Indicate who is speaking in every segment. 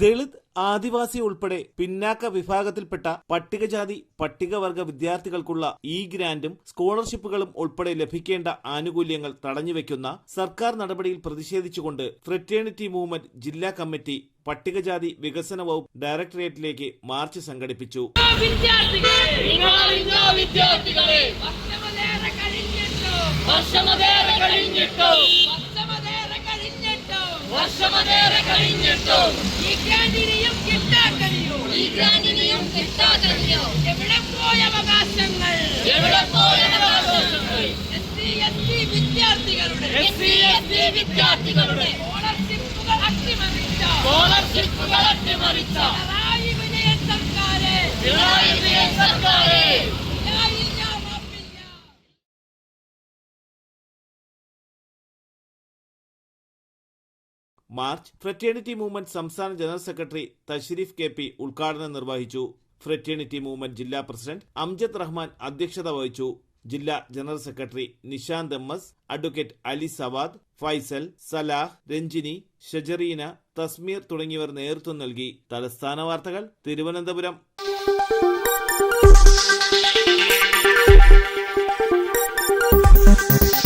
Speaker 1: ദളിത് ആദിവാസി ഉൾപ്പെടെ പിന്നാക്ക വിഭാഗത്തിൽപ്പെട്ട പട്ടികജാതി പട്ടികവർഗ വിദ്യാർത്ഥികൾക്കുള്ള ഇ ഗ്രാന്റും സ്കോളർഷിപ്പുകളും ഉൾപ്പെടെ ലഭിക്കേണ്ട ആനുകൂല്യങ്ങൾ തടഞ്ഞുവെക്കുന്ന സർക്കാർ നടപടിയിൽ പ്രതിഷേധിച്ചുകൊണ്ട് ഫ്രറ്റേണിറ്റി മൂവ്മെന്റ് ജില്ലാ കമ്മിറ്റി പട്ടികജാതി വികസന വകുപ്പ് ഡയറക്ടറേറ്റിലേക്ക് മാർച്ച് സംഘടിപ്പിച്ചു.
Speaker 2: വർഷമതേറെ കഴിഞ്ഞിട്ടോ.
Speaker 3: വർഷമതേറെ കഴിഞ്ഞിട്ടോ.
Speaker 2: വർഷമതേറെ കഴിഞ്ഞിട്ടോ.
Speaker 3: എസ് സി എസ് ടി വിദ്യാർത്ഥികളുടെ
Speaker 2: സ്കോളർഷിപ്പുകൾ അട്ടിമറിച്ച.
Speaker 3: സ്കോളർഷിപ്പുകൾ അട്ടിമറിച്ച.
Speaker 2: പിണറായി വിജയൻ സർക്കാരെ.
Speaker 3: പിണറായി വിജയൻ സർക്കാരെ.
Speaker 2: ഇല്ലായില്ല, മാപ്പില്ല.
Speaker 1: മാർച്ച് ഫ്രറ്റേണിറ്റി മൂവ്മെന്റ് സംസ്ഥാന general secretary Tashreef K P ഉദ്ഘാടനം നിർവഹിച്ചു. ഫ്രറ്റേണിറ്റി മൂവ്മെന്റ് ജില്ലാ പ്രസിഡന്റ് അംജദ് റഹ്മാൻ അധ്യക്ഷത വഹിച്ചു. ജില്ലാ general secretary Nishanth M S advocate Ali Savad Faisal Salah Ranjini Shajareena Tasmeer തുടങ്ങിയവർ നേതൃത്വം നൽകി. തലസ്ഥാന വാർത്തകൾ തിരുവനന്തപുരം.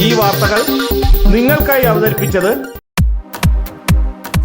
Speaker 4: ഈ വാർത്തകൾ നിങ്ങൾക്കായി അവതരിപ്പിച്ചത്